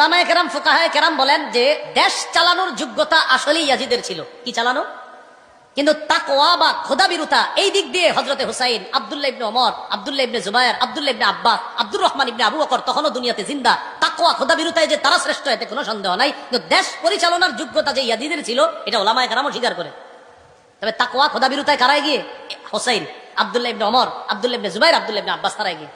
তামায় কেরাম, ফুকাহায় কেরাম বলেন যে, দেশ চালানোর যোগ্যতা আসলেই ইয়াজিদের ছিল। কি চালানো? কিন্তু তাকওয়া বা খোদাবিরুতা, এই দিক দিয়ে হজরতে হুসাইন, আব্দুল্লাহ ইবনে ওমর, আব্দুল্লাহ ইবনে জুবায়ের, আব্দুল্লাহ ইবনে আব্বাস, আব্দুর রহমান ইবনে আবু বকর তখনও দুনিয়াতে জিন্দা। তাকওয়া, খোদাবিরুতায় যে তারা শ্রেষ্ঠ, এতে কোনো সন্দেহ নাই। কিন্তু দেশ পরিচালনার যোগ্যতা যে ইয়াজিদের ছিল, এটা ওলামায় কেরামও স্বীকার করে। তবে তাকওয়া, খোদাবিরুতায় কারায় গিয়ে হোসাইন, আব্দুল্লাহ ইবনে ওমর, আব্দুল্লাহ ইবনে জুবায়ের, আব্দুল্লাহ ইবনে আব্বাস তারায় গিয়ে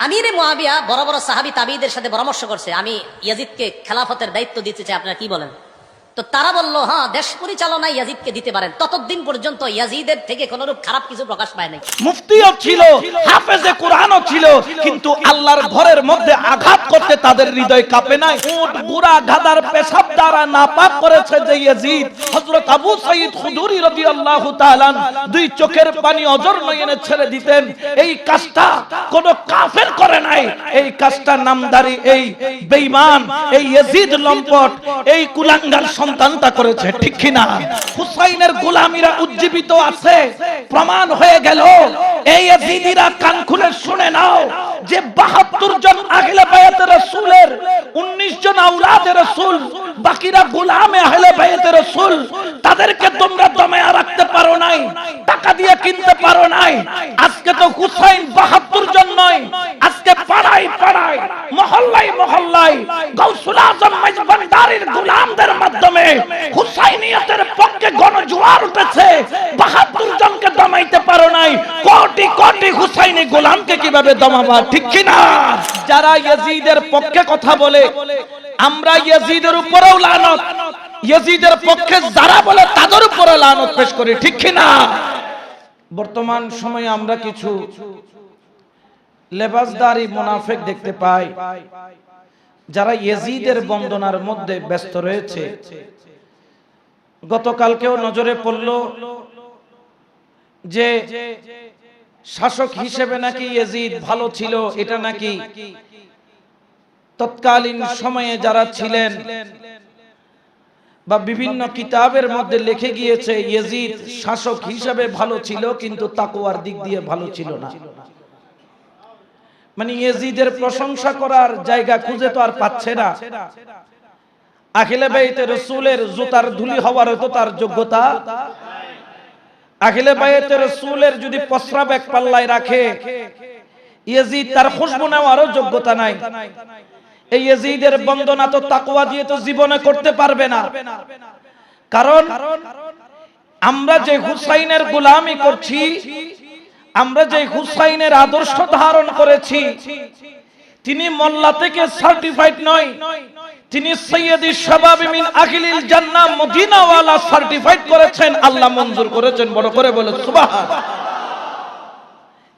আমিরে মোয়াবিয়া বড় বড় সাহাবি তাবিদের সাথে পরামর্শ করছে। আমি ইয়াজিদকে খেলাফতের দায়িত্ব দিতে চাই, আপনারা কি বলেন? তো তারা বলল হ্যাঁ দেশ পরিচালনা ইয়াজিদকে দিতে পারেন। ততদিন পর্যন্ত ইয়াজিদের থেকে কোনরূপ খারাপ কিছু প্রকাশ পায় নাই। মুফতিও ছিল, হাফেজে কোরআনও ছিল, কিন্তু আল্লাহর ঘরের মধ্যে আঘাত করতে তাদের হৃদয় কাঁপে নাই। উট বুড়া গাদার পেশাব দ্বারা নাপাক করেছে যে ইয়াজিদ, হযরত আবু সাইদ খুদুরি রাদিয়াল্লাহু তাআলা দুই চোখের পানি অজর নয়নে ছেড়ে দিতেন। এই কাজটা কোন কাফের করে নাই। এই কাজটা নামদারি, এই বেঈমান, এই ইয়াজিদ লম্পট, এই কুলাঙ্গার সন্তানটা করেছে, ঠিক কি না হুসাইনের গোলামীরা উজ্জীবিত আছে, প্রমাণ হয়ে গেল। এই ইয়াজিদিরা কান খুলে শুনে নাও যে 72 জন আহলে বায়াতের রাসূলের 19 জন আওলাদে রাসূল, বাকিরা গোলামে আহলে বায়াতের রাসূল, তাদেরকে তোমরা দমায়া রাখতে পারো নাই, টাকা দিয়ে কিনতে পারো নাই। আজকে তো হুসাইন 72 জন নয় আজকে পাড়ায় পাড়ায় মহল্লায় মহল্লায় গাউসুল আজম মাইজবান্ডারির গোলামদের মাধ্যমে হুসাইনিয়তের পক্ষে গণজোয়ার উঠেছে। 72 জনকে দমাইতে পারো নাই। কোটি কোটি হুসাইনি গোলামকে কীভাবে দমাবা? ঠিক কি না যারা ইয়াজিদের পক্ষে কথা বলে, আমরা ইয়াজিদের উপরেও লানত। ইয়াজিদের পক্ষে যারা বলে, তাদের উপরে লানত পেশ করি। ঠিক কি না বর্তমান সময়ে আমরা কিছু লেবাসদারি মুনাফিক দেখতে পাই, যারা ইয়েজিদের বন্দনার মধ্যে ব্যস্ত রয়েছে। গতকালকেও নজরে পড়ল যে শাসক হিসেবে নাকি ইয়েজিদ ভালো ছিল, এটা নাকি তৎকালীন সময়ে যারা ছিলেন বা বিভিন্ন কিতাবের মধ্যে লিখে গিয়েছে, ইয়েজিদ শাসক হিসেবে ভালো ছিল, কিন্তু তাকুয়ার দিক দিয়ে ভালো ছিল না। মানে ইয়েজিদের প্রশংসা করার জায়গা খুঁজে তো আর পাচ্ছে না। আখিলে বাইতে রসুলের জুতার ধুলি হওয়ার তো তার যোগ্যতা? আখিলে বাইতে রসুলের যদি প্রস্রাব এক পাল্লায় রাখে, ইয়েজিদ তার খুশবু নেওয়ারও যোগ্যতা নাই। এই ইয়েজিদের বন্দনা তো তাকওয়া দিয়ে তো জীবনে করতে পারবে না। কারণ আমরা যে হুসাইনের গোলামি করছি, আমরা যে হুসাইনের আদর্শ ধারণ করেছি, তিনি মোল্লা থেকে সার্টিফাইড নয়। তিনি সৈয়দি শাবাবি মিন আখিলিল জান্নাহ মদিনাওয়ালা সার্টিফাইড করেছেন, আল্লাহ মঞ্জুর করেছেন, বড় করে বলে সুবহান।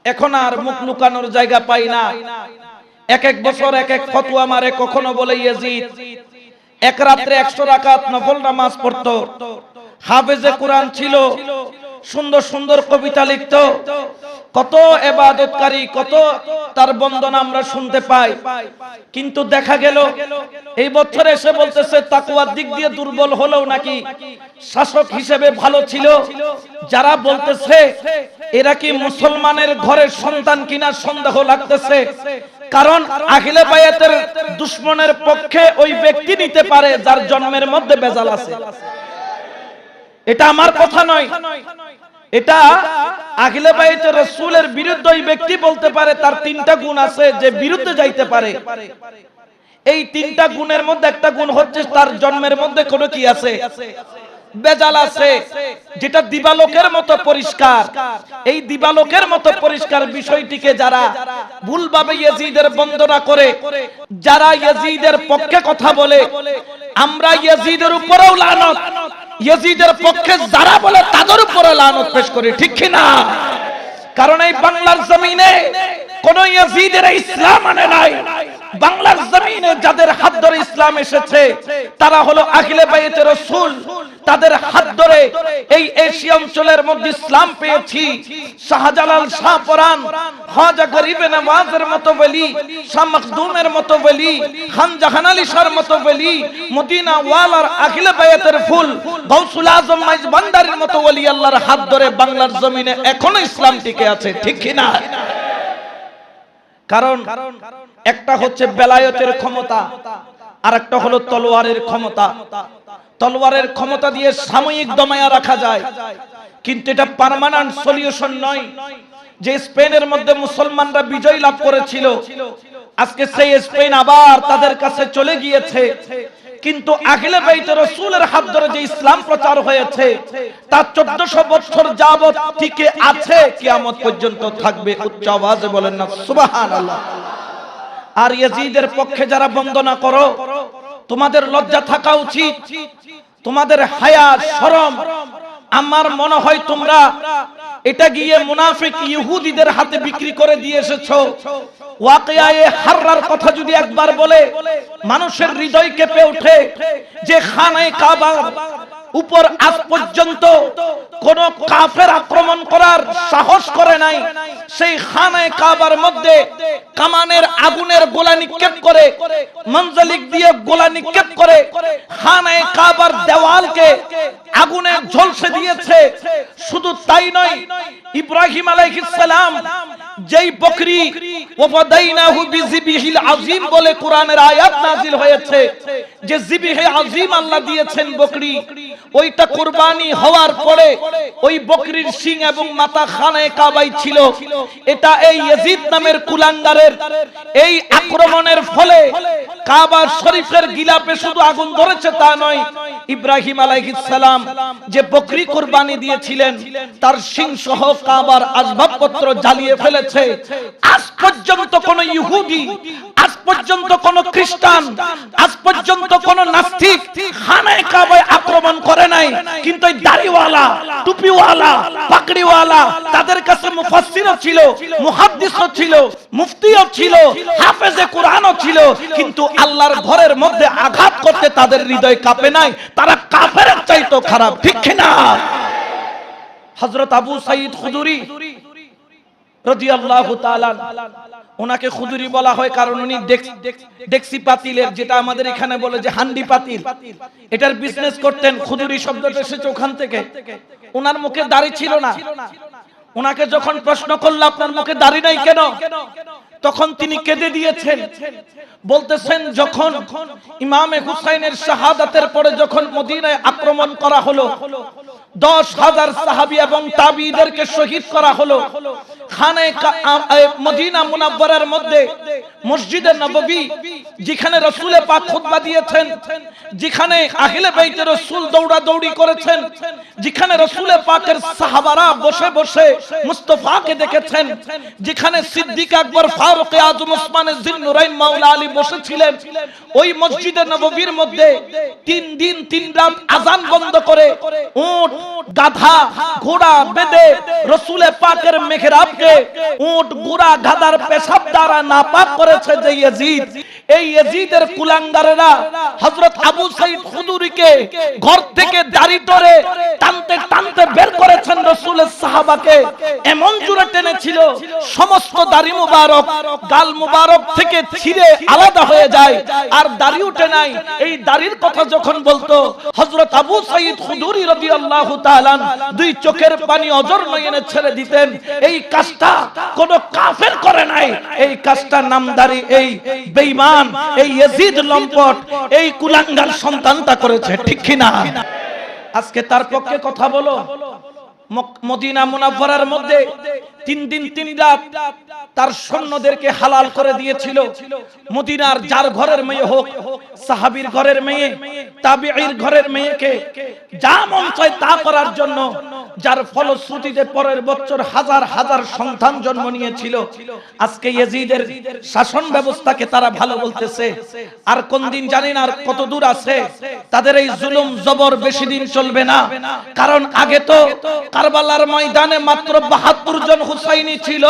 এখন আর মুখ লুকানোর জায়গা পাই না। এক এক বছর, এক এক ফতোয়া মারে, কখনো বলে ইয়াজিদ, এক রাত্রে একশো রাকাত নফল নামাজ পড়তো। হাফেজে কোরআন ছিল, সুন্দর সুন্দর কবিতা লিখত। কত এবাদতকারী, কত তার বন্দনা আমরা শুনতে পাই। কিন্তু দেখা গেল, এই বছর এসে বলতেছে তাকুয়ার দিক দিয়ে দুর্বল হলেও নাকি শাসক হিসেবে ভালো ছিল। যারা বলতেছে, এরা কি মুসলমানের ঘরের সন্তান কিনা সন্দেহ লাগতেছে। কারণ আখিলে বায়াতের দুশ্মনের পক্ষে ওই ব্যক্তি নিতে পারে, যার জন্মের মধ্যে বেজাল আছে। এটা আমার কথা নয়। এটা আগলে বাইতে রসুলের বিরুদ্ধে ওই ব্যক্তি বলতে পারে, তার তিনটা গুণ আছে যে বিরুদ্ধে যাইতে পারে। এই তিনটা গুণের মধ্যে একটা গুণ হচ্ছে তার জন্মের মধ্যে কোনো কি আছে? বেজাল আছে, যেটা দিবালোকের মতো পরিষ্কার। এই দিবালোকের মতো পরিষ্কার বিষয়টিকে যারা ভুলভাবে ইয়াজিদের বন্দনা করে, যারা ইয়াজিদের পক্ষে কথা বলে, আমরা ইয়াজিদের উপরেও লানত। ইয়াজিদের পক্ষে যারা বলে তাদের উপরে লানত পেশ করি, ঠিক কি না কারণ এই বাংলার জমিনে কোন ইয়াজিদের ইসলাম আনে নাই। বাংলার জমিনে যাদের হাত ধরে ইসলাম এসেছে, তারা হলো আখিলে বাইতে রসুল। তাদের হাত ধরে এই এশিয়া অঞ্চলের মধ্যে ইসলাম পেয়েছি। শাহজালাল শাহ পরান, খাজা গরিবে নওয়াজের মতো বলি, শাহ মখদুমের মতো বলি, খান জাহান আলী শাহর মতো বলি মদিনা ওয়ালার আখিলে বাইতের ফুল, গৌসুল আজম মাইজ ভান্ডারের মতো ওলি আল্লাহর হাত ধরে বাংলার জমিনে এখনও ইসলাম টিকে আছে, ঠিক কি না কারণ একটা হচ্ছে বেলায়তের ক্ষমতা আর একটা হলো তলোয়ারের ক্ষমতা। তলোয়ারের ক্ষমতা দিয়ে সাময়িক দমায়া রাখা যায়। কিন্তু এটা পার্মানেন্ট সলিউশন নয়। যে স্পেনের মধ্যে মুসলমানরা বিজয় লাভ করেছিল, আজকে সেই স্পেন আবার তাদের কাছে চলে গিয়েছে। কিন্তু আগলে বাইতে রসুলের হাত ধরে যে ইসলাম প্রচার হয়েছে, তা চোদ্দশো বছর যাবত টিকে আছে, কিয়ামত পর্যন্ত থাকবে। উচ্চ আওয়াজে বলেন না সুবাহান আর ইয়াজিদের পক্ষে যারা বন্দনা করো, তোমাদের লজ্জা থাকা উচিত, তোমাদের হায়া, শরম। আমার মনে হয় তোমরা এটা গিয়ে মুনাফিক ইহুদিদের হাতে বিক্রি করে দিয়ে এসেছ। ওয়াকিয়ায়ে হাররার কথা যদি একবার বলে, মানুষের হৃদয় কেঁপে ওঠে যে খানায় কাবা উপর আজ পর্যন্ত কোন কাফের আক্রমণ করার সাহস করে নাই। সেই খানায় কাবার মধ্যে কামানের আগুনের গোলা নিক্ষেপ করে, মঞ্জলিক দিয়ে গোলা নিক্ষেপ করে খানায় কাবার দেওয়ালকে আগুনে ঝলসে দিয়েছে। শুধু তাই নয়, ইব্রাহিম আলাইহিস সালাম যেই বকরি ওয়াদাইনাহু বিজিবিহিল আযীম বলে কোরআনের আয়াত নাজিল হয়েছে, যে জিবিহে আযীম আল্লাহ দিয়েছেন বকরি, ওইটা কুরবানি হওয়ার পরে ওই বকরির শিং এবং মাথা খানায় কাবাই ছিল। এটা এই ইয়াজিদ নামের এই আক্রমণের ফলে কাবা শরীফের গিলাপে শুধু আগুন ধরেছে তা নয়। ইব্রাহিম যে বকরি দিয়েছিলেন, তার শিং সহ কাবার আসবাবপত্র জ্বালিয়ে ফেলেছে। আজ পর্যন্ত কোন ইহুদি, আজ পর্যন্ত কোন খ্রিস্টান, আজ পর্যন্ত কোন নাস্তিক কাবায় আক্রমণ করে নাই। কিন্তু দাড়িওয়ালা, টুপিওয়ালা পাকড়িওয়ালা তাদের কাছে মুফাসসিরও ছিল, মুহাদ্দিসও ছিল মুফতিও ছিল, হাফেজে কোরআনও ছিল, কিন্তু আল্লাহর ঘরের মধ্যে আঘাত করতে তাদের হৃদয় কাঁপে নাই, তারা কাফের চাইতো খারাপ, ঠিক কিনা হযরত আবু সাইদ খুদুরি রাদিয়াল্লাহু তাআলা ওনাকে খুদুরি বলা হয়, কারণ উনি ডেক্সি পাতিলের, যেটা আমাদের এখানে বলে যে হান্ডি পাতিল, এটার বিজনেস করতেন খুদুরি শব্দটা এসেছে ওখান থেকে। ওনার মুখে দাড়ি ছিল না। ওনাকে যখন প্রশ্ন করল, আপনার মুখে দাড়ি নাই কেন? তখন তিনি কেঁদে দিয়েছেন। বলতেছেন, যখন ইমামে হুসাইনের শাহাদাতের পরে যখন মদিনায় আক্রমণ করা হলো, দশ হাজার সাহাবি এবং তাবিদেরকে শহীদ করা হলো যেখানে দিয়েছেন, যেখানে আহলে রসুল করেছেন, যেখানে সাহাবারা বসে বসে দেখেছেন, যেখানে সিদ্দিক আকবর ফারুক আজম ওসমান জিন্নুরাইন মাওলা আলী বসেছিলেন। ওই মসজিদে নববীর মধ্যে তিন দিন, তিন রাত আজান বন্ধ করে উট, গাধা, ঘোড়া বেদে রসুলে পাকের মেঘরাবকে উট ঘোড়া গাধার পেশাব দ্বারা নাপাক করেছে যে ইয়াজিদ। এই ইয়াজিদের কুলাঙ্গারেরা হযরত আবু সাইদ খুদুরিকে ঘর থেকে দাড়ি ধরে টানতে টানতে বের করেছেন রসুলের সাহাবাকে। এমন জোরে টেনেছিল, সমস্ত দাড়ি মুবারক, গাল মুবারক থেকে ছিঁড়ে আলাদা হয়ে যায়, আর দাড়ি উঠে নাই। এই দাড়ির কথা যখন বলতো, হযরত আবু সাইদ খুদুরি রাদিয়াল্লাহু তাআলা দুই চোখের পানি অজর নয়নে ছেড়ে দিতেন। এই কাজটা কোন কাফের করে নাই। এই কাজটা নামদারি এই, বেঈমান। এই ইয়াজিদ লম্পট, এই কুলাঙ্গার সন্তানটা করেছে, ঠিক কি না আজকে তার পক্ষে কথা বলো। মদিনা মুনাফারার মধ্যে তিন দিন, তিন রাত তার সৈন্যদেরকে হালাল করে দিয়েছিল। মদিনার যার ঘরের মেয়ে হোক, সাহাবীর ঘরের মেয়ে, তাবিঈর ঘরের মেয়েকে যা মন চায় তা করার জন্য যার ফলশ্রুতিতে পরের বছর হাজার হাজার সন্তান জন্ম নিয়েছিল। আজকে ইয়াজিদের শাসন ব্যবস্থাকে তারা ভালো বলতেছে। আর কোন দিন জানি না আর কত দূর আছে। তাদের এই জুলুম জবর বেশি দিন চলবে না। কারণ আগে তো কারবালার ময়দানে মাত্র বাহাত্তর জন হুসাইনি ছিল।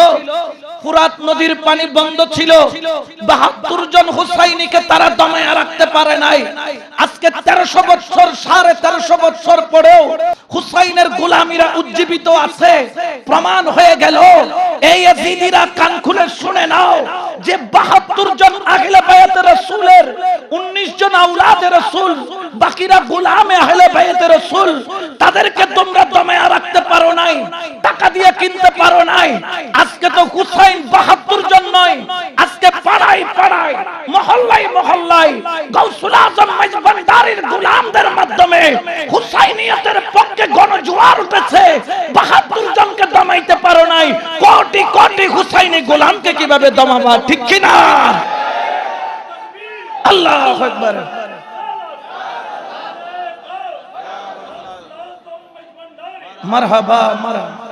ফুরাত নদীর পানি বন্ধ ছিল। বাহাত্তর জন হুসাইনিকে তারা দমায়া রাখতে পারে নাই। আজকে তেরোশো বছর সাড়ে তেরোশো বছর পরেও হুসাইনের গোলামিরা উজ্জীবিত আছে। প্রমাণ হয়ে গেল, এই জিদিরা কান খুলে শুনে নাও যে বাহাত্তর জন আগলে বায়াতে রসুলের, উনিশ জন আউলাদে রসুল, বাকিরা গোলামে আহলে বায়াতে রসুল, তাদেরকে তোমরা দমায়া কিনতে পারো নাই। আজকে তো হুসাইন বাহাত্তর জন নয়। আজকে পাড়াই পাড়াই মহল্লাই মহল্লাই গৌসুল আজম মেজবান্ডারির গোলামদের মাধ্যমে হুসাইনিয়তের পক্ষে গণ জোয়ার উঠেছে। বাহাত্তর জনকে দমাইতে পারো নাই। কোটি কোটি হুসাইনি গোলামকে কীভাবে দমাবা, ঠিক কিনা? আল্লাহ আকবার। মারহাবা মারহাবা।